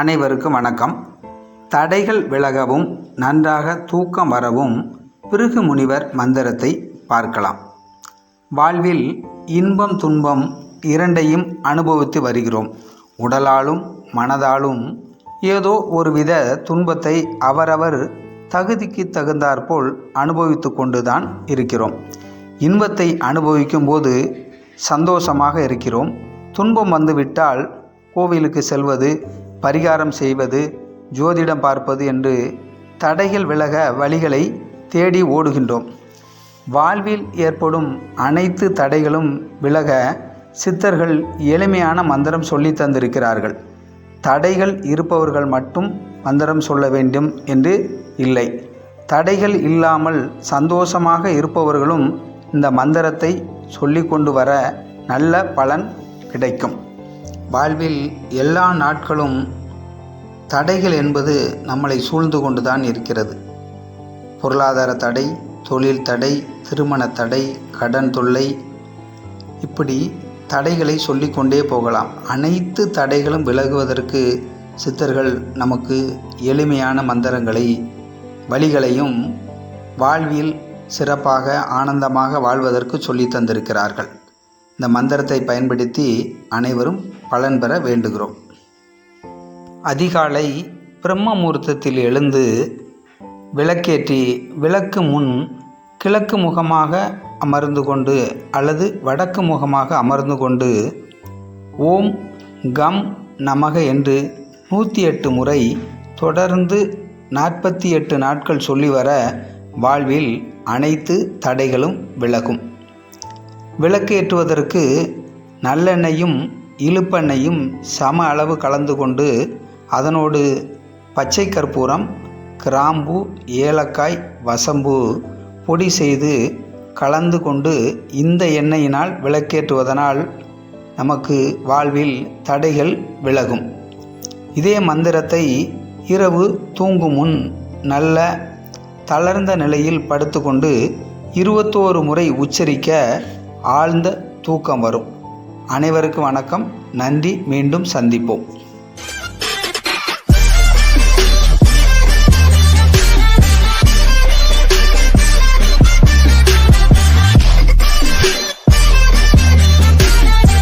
அனைவருக்கும் வணக்கம். தடைகள் விலகவும் நன்றாக தூக்கம் வரவும் பிருகு முனிவர் மந்திரத்தை பார்க்கலாம். வாழ்வில் இன்பம் துன்பம் இரண்டையும் அனுபவித்து வருகிறோம். உடலாலும் மனதாலும் ஏதோ ஒருவித துன்பத்தை அவரவர் தகுதிக்கு தகுந்தாற்போல் அனுபவித்து கொண்டுதான் இருக்கிறோம். இன்பத்தை அனுபவிக்கும் போது சந்தோஷமாக இருக்கிறோம். துன்பம் வந்துவிட்டால் கோவிலுக்கு செல்வது பரிகாரம் செய்வது ஜோதிடம் பார்ப்பது என்று தடைகள் விலக வழிகளை தேடி ஓடுகின்றோம். வாழ்வில் ஏற்படும் அனைத்து தடைகளும் விலக சித்தர்கள் எளிமையான மந்திரம் சொல்லி தந்திருக்கிறார்கள். தடைகள் இருப்பவர்கள் மட்டும் மந்திரம் சொல்ல வேண்டும் என்று இல்லை. தடைகள் இல்லாமல் சந்தோஷமாக இருப்பவர்களும் இந்த மந்திரத்தை சொல்லி கொண்டு வர நல்ல பலன் கிடைக்கும். வாழ்வில் எல்லா நாட்களும் தடைகள் என்பது நம்மளை சூழ்ந்து கொண்டு தான் இருக்கிறது. பொருளாதார தடை தொழில் தடை திருமண தடை கடன் தொல்லை இப்படி தடைகளை சொல்லிக்கொண்டே போகலாம். அனைத்து தடைகளும் விலகுவதற்கு சித்தர்கள் நமக்கு எளிமையான மந்திரங்களை வழிகளையும் வாழ்வில் சிறப்பாக ஆனந்தமாக வாழ்வதற்கு சொல்லி தந்திருக்கிறார்கள். இந்த மந்திரத்தை பயன்படுத்தி அனைவரும் பலன் பெற வேண்டுகிறோம். அதிகாலை பிரம்ம முகூர்த்தத்தில் எழுந்து விளக்கேற்றி விளக்கு முன் கிழக்கு முகமாக அமர்ந்து கொண்டு அல்லது வடக்கு முகமாக அமர்ந்து கொண்டு ஓம் கம் நமக என்று நூற்றி எட்டு முறை தொடர்ந்து நாற்பத்தி எட்டு நாட்கள் சொல்லி வர வாழ்வில் அனைத்து தடைகளும் விலகும். விளக்கேற்றுவதற்கு நல்லெண்ணெயும் இழுப்பெண்ணெயும் சம அளவு கலந்து கொண்டு அதனோடு பச்சை கற்பூரம் கிராம்பு ஏலக்காய் வசம்பு பொடி செய்து கலந்து கொண்டு இந்த எண்ணெயினால் விளக்கேற்றுவதனால் நமக்கு வாழ்வில் தடைகள் விலகும். இதே மந்திரத்தை இரவு தூங்கும் முன் நல்ல தளர்ந்த நிலையில் படுத்துக்கொண்டு இருபத்தோரு முறை உச்சரிக்க ஆழ்ந்த தூக்கம் வரும். அனைவருக்கும் வணக்கம். நன்றி. மீண்டும் சந்திப்போம்.